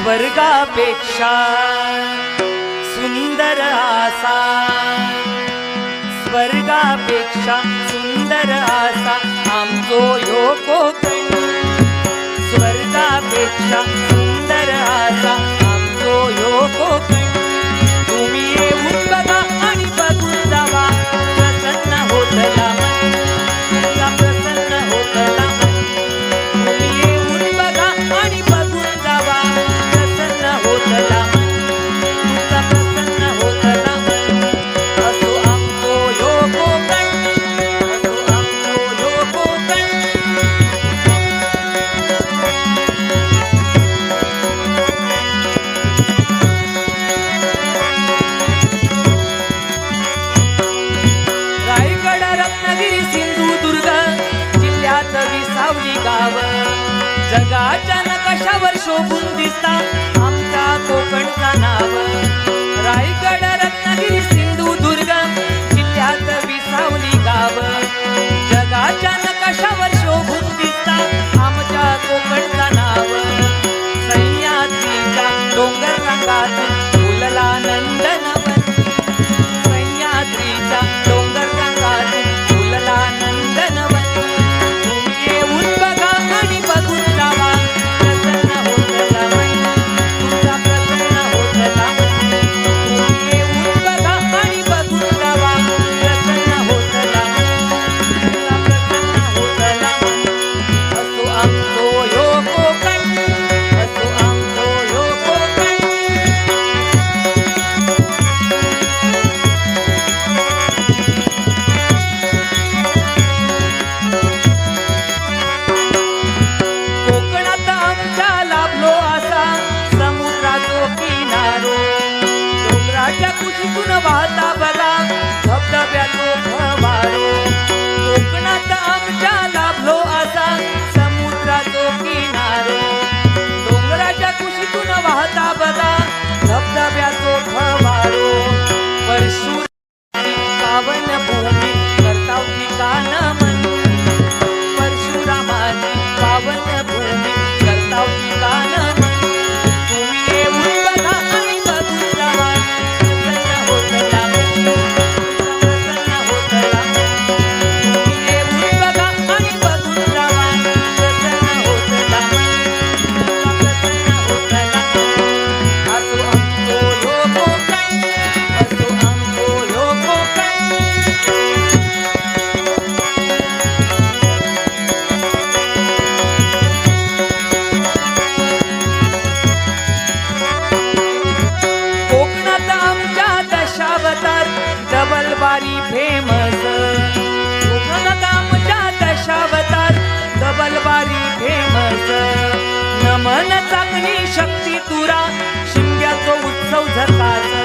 स्वर्गापेक्षा सुंदर आसा. स्वर्गापेक्षा सुंदर आसा. आमचो ह्यो कोकण स्वर्गापेक्षा जगाच्या नकाशावर शोभून दिसता आमचा कोकणचा नाव. रायगड रत्नागिरी सिंधुदुर्ग जिल्ह्यात विसावली गाव. जगाच्या नकाशावर शोभून दिसता आमच्या कोकणचा नाव. सह्याद्रीच्या डोंगर रंगात Set five.